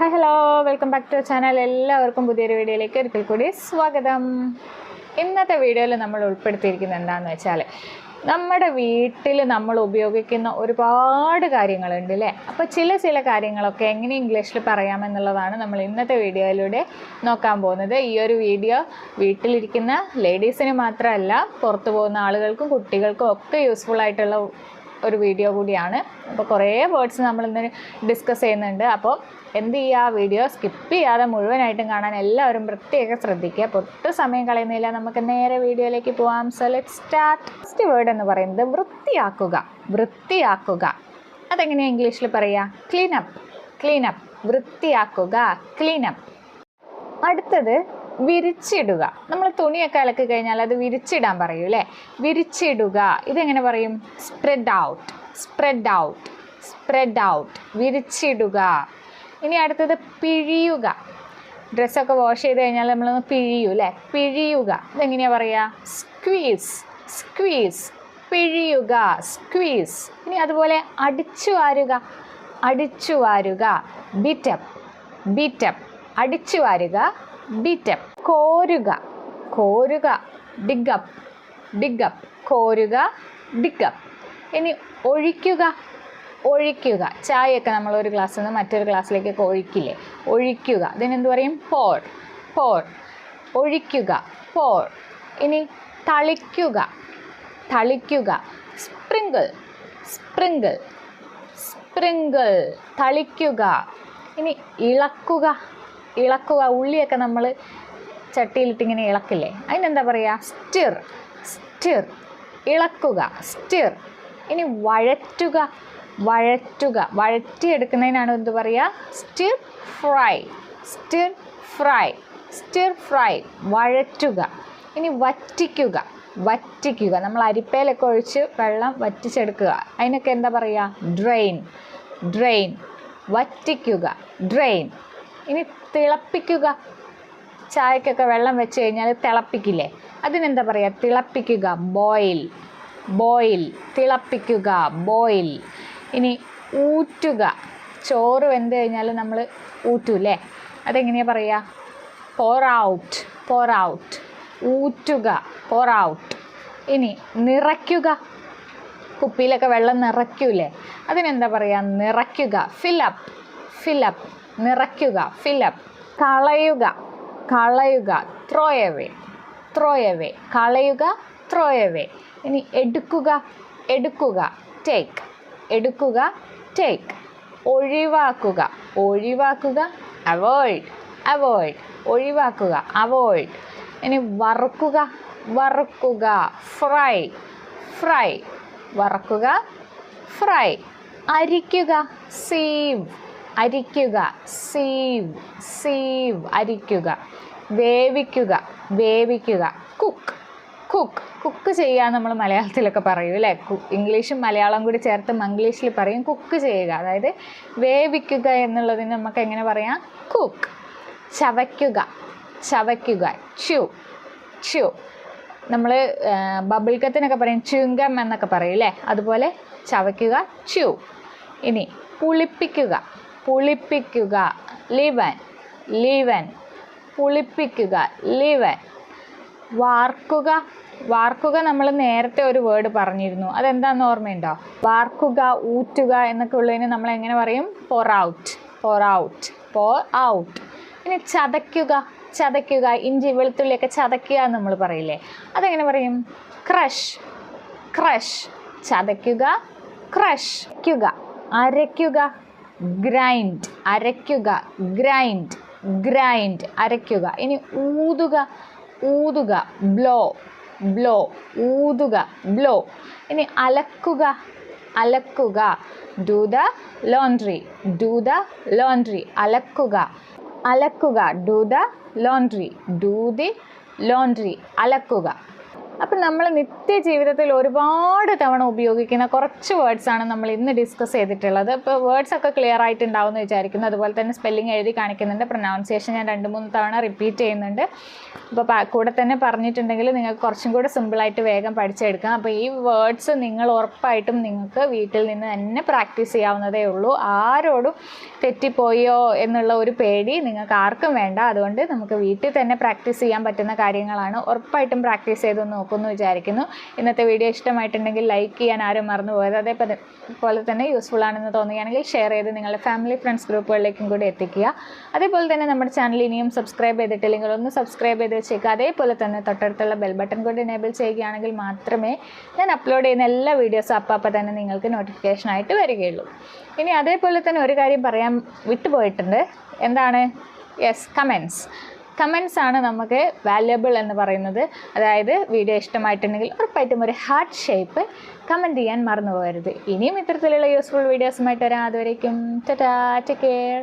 Hi hello welcome back to channel എല്ലാവർക്കും പുതിയൊരു വീഡിയോയിലേക്ക് കൂടി സ്വാഗതം. ഇന്നത്തെ വീഡിയോയിൽ നമ്മൾ ഉൾപ്പെടുത്തിയിരിക്കുന്നത് എന്താണെന്ന് വെച്ചാൽ നമ്മുടെ വീട്ടിൽ നമ്മൾ ഉപയോഗിക്കുന്ന ഒരുപാട് കാര്യങ്ങളുണ്ട് അല്ലേ അപ്പോൾ ചില ചില കാര്യങ്ങളൊക്കെ എങ്ങനെ ഇംഗ്ലീഷിൽ പറയാമെന്നുള്ളതാണ് നമ്മൾ ഇന്നത്തെ വീഡിയോയിലൂടെ നോക്കാൻ പോകുന്നത്. ഈ ഒരു വീഡിയോ വീട്ടിലിരിക്കുന്ന ലേഡീസിന് മാത്രമല്ല പുറത്തു പോകുന്ന ആളുകൾക്കും കുട്ടികൾക്കും ഒക്കെ യൂസ്ഫുൾ ആയിട്ടുള്ള ഒരു വീഡിയോ കൂടിയാണ്. അപ്പോൾ കുറേ വേർഡ്സ് നമ്മൾ ഇന്ന് ഡിസ്കസ് ചെയ്യുന്നുണ്ട്. അപ്പോൾ എന്ത് ചെയ്യുക? വീഡിയോ സ്കിപ്പ് ചെയ്യാതെ മുഴുവനായിട്ടും കാണാൻ എല്ലാവരും പ്രത്യേകം ശ്രദ്ധിക്കുക. അപ്പോൾ ഒട്ടും സമയം കളയുന്നില്ല. നമുക്ക് നേരെ വീഡിയോയിലേക്ക് പോവാം. So let start first word എന്ന് പറയുന്നത് വൃത്തിയാക്കുക. വൃത്തിയാക്കുക. അതെങ്ങനെയാണ് ഇംഗ്ലീഷിൽ പറയുക ക്ലീനപ്പ് ക്ലീനപ്പ് വൃത്തിയാക്കുക. ക്ലീനപ്പ് അടുത്തത് വിരിച്ചിടുക. നമ്മൾ തുണിയൊക്കെ അലക്കി കഴിഞ്ഞാൽ അത് വിരിച്ചിടാൻ പറയൂ അല്ലേ വിരിച്ചിടുക. ഇതെങ്ങനെ പറയും? Spread out spread out spread out വിരിച്ചിടുക. ഇനി അടുത്തത് പിഴിയുക. ഡ്രസ്സൊക്കെ വാഷ് ചെയ്ത് കഴിഞ്ഞാൽ നമ്മളൊന്ന് പിഴിയൂ അല്ലേ പിഴിയുക. ഇതെങ്ങനെയാണ് പറയുക സ്ക്വീസ് സ്ക്വീസ് പിഴിയുക. സ്ക്വീസ് ഇനി അതുപോലെ അടിച്ചു വാരുക. അടിച്ചു വാരുക. ബിറ്റപ്പ് ബിറ്റപ്പ് അടിച്ചു വാരുക. ബീറ്റപ്പ് കോരുക. കോരുക. ഡിഗപ്പ്. ഡിഗപ്പ്. കോരുക. ഡിഗപ്പ്. ഇനി ഒഴിക്കുക. ഒഴിക്കുക. ചായയൊക്കെ നമ്മൾ ഒരു ഗ്ലാസ്സിൽ നിന്ന് മറ്റൊരു ഗ്ലാസ്സിലേക്ക് ഒഴിക്കില്ലേ? ഒഴിക്കുക. ഇതിനെന്ത് പറയും? പോർ പോർ ഒഴിക്കുക. പോർ ഇനി തളിക്കുക. തളിക്കുക. സ്പ്രിങ്കിൾ സ്പ്രിങ്കിൾ സ്പ്രിങ്കിൾ തളിക്കുക. ഇനി ഇളക്കുക. ഇളക്കുക ഉള്ളിയൊക്കെ നമ്മൾ ചട്ടിയിലിട്ട് ഇങ്ങനെ ഇളക്കില്ലേ? അതിനെന്താ പറയുക സ്റ്റിർ സ്റ്റിർ ഇളക്കുക സ്റ്റിർ ഇനി വഴറ്റുക വഴറ്റുക. വഴറ്റിയെടുക്കുന്നതിനാണ് എന്ത് പറയുക stir fry stir fry stir fry വഴറ്റുക. ഇനി വറ്റിക്കുക വറ്റിക്കുക. നമ്മൾ അരിപ്പയിലൊക്കെ ഒഴിച്ച് വെള്ളം വറ്റിച്ചെടുക്കുക. അതിനൊക്കെ എന്താ പറയുക ഡ്രെയിൻ ഡ്രെയിൻ വറ്റിക്കുക ഡ്രെയിൻ ഇനി തിളപ്പിക്കുക. ചായക്കൊക്കെ വെള്ളം വെച്ച് കഴിഞ്ഞാൽ തിളപ്പിക്കില്ലേ? അതിനെന്താ പറയുക തിളപ്പിക്കുക ബോയിൽ ബോയിൽ തിളപ്പിക്കുക ബോയിൽ ഇനി ഊറ്റുക. ചോറ് വെന്ത് കഴിഞ്ഞാൽ നമ്മൾ ഊറ്റൂല്ലേ അതെങ്ങനെയാണ് പറയുക പോർ ഔട്ട് പോർ ഔട്ട് ഊറ്റുക പോർ ഔട്ട് ഇനി നിറയ്ക്കുക. കുപ്പിയിലൊക്കെ വെള്ളം നിറയ്ക്കൂലേ അതിനെന്താ പറയുക നിറയ്ക്കുക. ഫിലപ്പ് ഫിലപ്പ് നിറയ്ക്കുക ഫിലപ്പ് കളയുക കളയുക ത്രോയവേ ത്രോയവേ കളയുക ത്രോയവേ ഇനി എടുക്കുക എടുക്കുക ടേക്ക് എടുക്കുക ടേക്ക് ഒഴിവാക്കുക ഒഴിവാക്കുക അവോയ്ഡ് അവോയ്ഡ് ഒഴിവാക്കുക അവോയ്ഡ് ഇനി വറുക്കുക വറുക്കുക ഫ്രൈ ഫ്രൈ വറുക്കുക ഫ്രൈ അരിക്കുക സീവ് അരിക്കുക. സീവ് സീവ് അരിക്കുക. വേവിക്കുക വേവിക്കുക. Cook cook. കുക്ക് ചെയ്യുക നമ്മൾ മലയാളത്തിലൊക്കെ പറയും അല്ലേ? ഇംഗ്ലീഷും മലയാളം കൂടി ചേർത്ത് മംഗ്ലീഷിൽ പറയും കുക്ക് ചെയ്യുക. അതായത് വേവിക്കുക എന്നുള്ളതിന് നമുക്ക് എങ്ങനെ പറയാം? കുക്ക്. ചവയ്ക്കുക ചവയ്ക്കുക. ച്യൂ ച്യൂ നമ്മൾ ബബിൾ കത്തിനൊക്കെ പറയും ച്യൂങ്കം എന്നൊക്കെ പറയും അല്ലേ? അതുപോലെ ചവയ്ക്കുക ച്യൂ ഇനി പുളിപ്പിക്കുക. പുളിപ്പിക്കുക. ലിവൻ. ലിവൻ. പുളിപ്പിക്കുക. ലിവൻ. വാർക്കുക. വാർക്കുക നമ്മൾ നേരത്തെ ഒരു വേർഡ് പറഞ്ഞിരുന്നു. അതെന്താണെന്ന് ഓർമ്മയുണ്ടോ? വാർക്കുക ഊറ്റുക എന്നൊക്കെ ഉള്ളതിന് നമ്മൾ എങ്ങനെ പറയും? Pour out pour out pour out ഇനി ചതയ്ക്കുക. ചതയ്ക്കുക. ഇഞ്ചി വെളുത്തുള്ളിയൊക്കെ ചതയ്ക്കുക എന്ന് നമ്മൾ പറയില്ലേ? അതെങ്ങനെ പറയും? ക്രഷ് ക്രഷ് ചതയ്ക്കുക. ക്രഷ് ക്കുക. അരയ്ക്കുക. ഗ്രൈൻഡ് അരയ്ക്കുക ഗ്രൈൻഡ് ഗ്രൈൻഡ് അരയ്ക്കുക. ഇനി ഊതുക ഊതുക ബ്ലോ ബ്ലോ ഊതുക ബ്ലോ. ഇനി അലക്കുക അലക്കുക. Do the laundry do the laundry അലക്കുക അലക്കുക do the laundry do the laundry അലക്കുക. അപ്പം നമ്മൾ നിത്യ ജീവിതത്തിൽ ഒരുപാട് തവണ ഉപയോഗിക്കുന്ന കുറച്ച് വേർഡ്സാണ് നമ്മൾ ഇന്ന് ഡിസ്കസ് ചെയ്തിട്ടുള്ളത്. ഇപ്പോൾ വേർഡ്സ് ഒക്കെ ക്ലിയർ ആയിട്ടുണ്ടാവും എന്ന് വിചാരിക്കുന്നു. അതുപോലെ തന്നെ സ്പെല്ലിംഗ് എഴുതി കാണിക്കുന്നുണ്ട്. പ്രൊനൗൺസിയേഷൻ ഞാൻ രണ്ട് മൂന്ന് തവണ റിപ്പീറ്റ് ചെയ്യുന്നുണ്ട്. അപ്പോൾ കൂടെ തന്നെ പറഞ്ഞിട്ടുണ്ടെങ്കിൽ നിങ്ങൾക്ക് കുറച്ചും കൂടെ സിമ്പിളായിട്ട് വേഗം പഠിച്ചെടുക്കാം. അപ്പോൾ ഈ വേർഡ്സ് നിങ്ങൾ ഉറപ്പായിട്ടും നിങ്ങൾക്ക് വീട്ടിൽ നിന്ന് തന്നെ പ്രാക്ടീസ് ചെയ്യാവുന്നതേ ഉള്ളൂ. ആരോടും തെറ്റിപ്പോയോ എന്നുള്ള ഒരു പേടി നിങ്ങൾക്ക് ആർക്കും വേണ്ട. അതുകൊണ്ട് നമുക്ക് വീട്ടിൽ തന്നെ പ്രാക്ടീസ് ചെയ്യാൻ പറ്റുന്ന കാര്യങ്ങളാണ്. ഉറപ്പായിട്ടും പ്രാക്ടീസ് ചെയ്ത് നോക്കുമെന്ന് വിചാരിക്കുന്നു. ഇന്നത്തെ വീഡിയോ ഇഷ്ടമായിട്ടുണ്ടെങ്കിൽ ലൈക്ക് ചെയ്യാൻ ആരും മറന്നു പോയത് അതേപോലെ പോലെ തന്നെ യൂസ്ഫുൾ ആണെന്ന് തോന്നുകയാണെങ്കിൽ ഷെയർ ചെയ്ത് നിങ്ങളുടെ ഫാമിലി ഫ്രണ്ട്സ് ഗ്രൂപ്പുകളിലേക്കും കൂടി എത്തിക്കുക. അതേപോലെ തന്നെ നമ്മുടെ ചാനൽ ഇനിയും സബ്സ്ക്രൈബ് ചെയ്തിട്ടില്ലെങ്കിൽ ഒന്ന് സബ്സ്ക്രൈബ് ചെയ്ത് വെച്ചേക്കുക. അതേപോലെ തന്നെ തൊട്ടടുത്തുള്ള ബെൽ ബട്ടൺ കൂടി എനേബിൾ ചെയ്യുകയാണെങ്കിൽ മാത്രമേ ഞാൻ അപ്ലോഡ് ചെയ്യുന്ന എല്ലാ വീഡിയോസും അപ്പം അപ്പം തന്നെ നിങ്ങൾക്ക് നോട്ടിഫിക്കേഷൻ ആയിട്ട് വരികയുള്ളൂ. ഇനി അതേപോലെ തന്നെ ഒരു കാര്യം പറയാൻ വിട്ടുപോയിട്ടുണ്ട്. എന്താണ്? യെസ് കമൻസ് കമൻസ് ആണ് നമുക്ക് വാല്യബിൾ എന്ന് പറയുന്നത്. അതായത് വീഡിയോ ഇഷ്ടമായിട്ടുണ്ടെങ്കിൽ ഉറപ്പായിട്ടും ഒരു ഹാർട്ട് ഷേപ്പ് കമന്റ് ചെയ്യാൻ മറന്നു പോകരുത് ഇനിയും ഇത്തരത്തിലുള്ള യൂസ്ഫുൾ വീഡിയോസുമായിട്ട് വരാം. അതുവരേക്കും ടാറ്റാ ടേക്ക് കെയർ